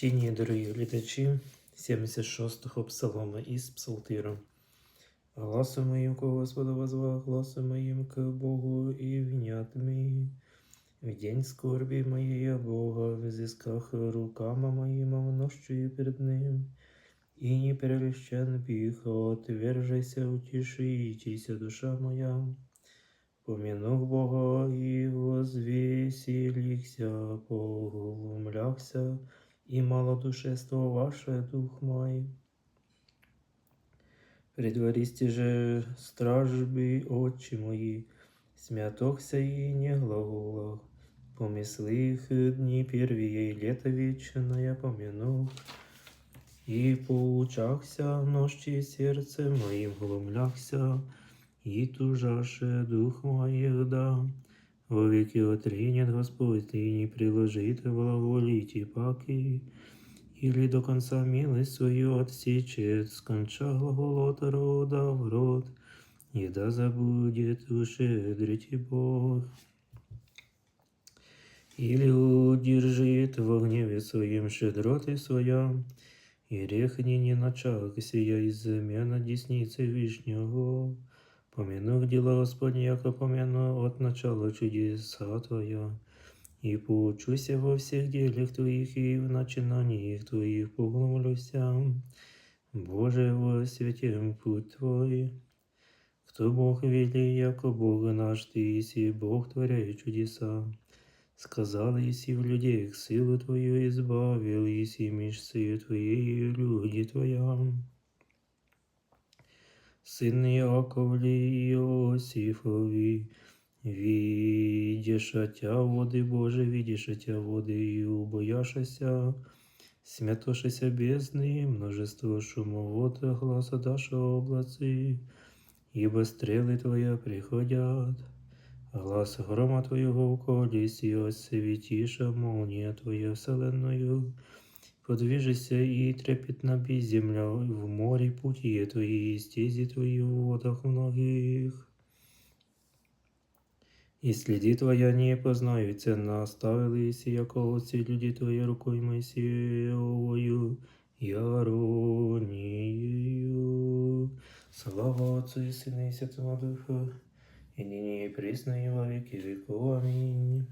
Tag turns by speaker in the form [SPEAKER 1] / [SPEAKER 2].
[SPEAKER 1] Чтіння, дорогі глядачі, 76-го псалома із Псалтиром. Гласом моїм ко Господу возвах, гласом моїм к Богу и внят ми. В день скорби я Бога, в изысках рукама моїма внощую перед Ним. И не перелещен бих, отвержайся, утешитесь, душа моя. Помянув Бога и возвеселихся, поглумлялся, и малодушество ваше, дух мой. Предваристи же стражби очи мои, смятохся и не глаголах. Помысли их дни первые, и лето вечное помянув. И поучахся ночи сердце моим глумлялся, и тужаше дух моих да. Во веки отринет Господь, и не приложит глаголите паки, или до конца милость свою отсечет, сконча глаголот рода в род, и да забудет ушедрить Бог. Или удержит во гневе своем щедроты своя, и рехни не начал сия измена десницы Вишнего. Помянув дела Господні, яко помяну от начала чудеса Твоя, и поучуся во всех делах Твоих, и в начинаниях Твоих поглумлюся. Боже, во святем путь Твой. Кто Бог вели, яко Бог наш Ты, иси Бог творяй чудеса. Сказал Иси в людей, силу Твою избавил, Иси мышцею Твоей люди Твоя Сын Яковли Иосифови, видишь отя воды Боже, видишь отя воды и убояшася, смятошася бездны, множество шумовод, гласа Даша облацы, ибо стрелы Твоя приходят. Глас грома Твоего в колесе, осветиша молния Твоя вселенную. Подвижися и трепетна би земля в море пути Твои, и стези Твои в водах многих. И следи Твоя не познаються, наставились, яко оці люди Твої рукою Моисеевою, и Арониею. Слава Отцу и Сыну и Святому Духу, и ныне и присно и во веки веков. Аминь.